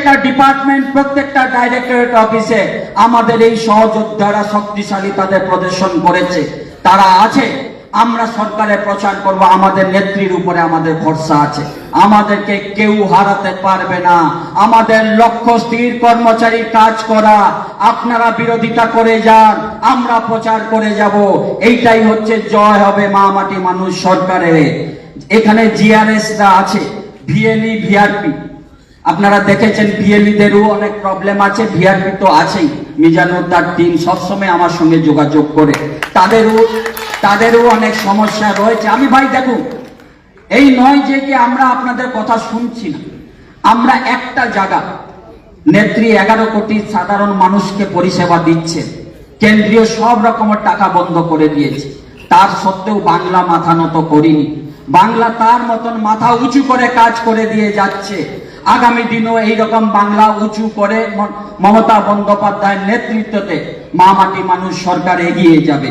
প্রত্যেকটা ডিপার্টমেন্ট প্রত্যেকটা ডাইরেক্টরেট অফিসে আমাদের এই সহযোদ্ধারা শক্তিশালী তাদের প্রদর্শন করেছে। তারা আছে, আমরা সরকারে প্রচার করব, আমাদের নেত্রীর উপরে আমাদের ভরসা আছে। আমাদেরকে কেউ হারাতে পারবে না। আমাদের লক্ষ্য স্থির কর্মচারী কাজ করা, আপনারা বিরোধিতা করে যান, আমরা প্রচার করে যাব। এইটাই হচ্ছে জয় হবে মা মাটি মানুষ সরকারে। এখানে জিআরএসরা আছে ভিএলই ভিআরপি আপনারা দেখেছেন ভিএলইদেরও অনেক প্রবলেম আছে ভিআরপি তো আছেই। মিজানুর তার টিম সবসময় আমার সঙ্গে যোগাযোগ করে। তাদেরও তাদেরও অনেক সমস্যা রয়েছে। আমি ভাই দেখুন এই নয় যে কি আমরা আপনাদের কথা শুনছি না। আমরা একটা জায়গা, নেত্রী এগারো কোটি সাধারণ মানুষকে পরিষেবা দিচ্ছে। কেন্দ্রীয় সব রকমের টাকা বন্ধ করে দিয়েছে। তার সত্ত্বেও বাংলা মাথা নত করিনি। বাংলা তার মতন মাথা উঁচু করে কাজ করে দিয়ে যাচ্ছে। আগামী দিনও এইরকম বাংলা উঁচু করে মমতা বন্দ্যোপাধ্যায়ের নেতৃত্বতে মা মাটি মানুষ সরকার এগিয়ে যাবে।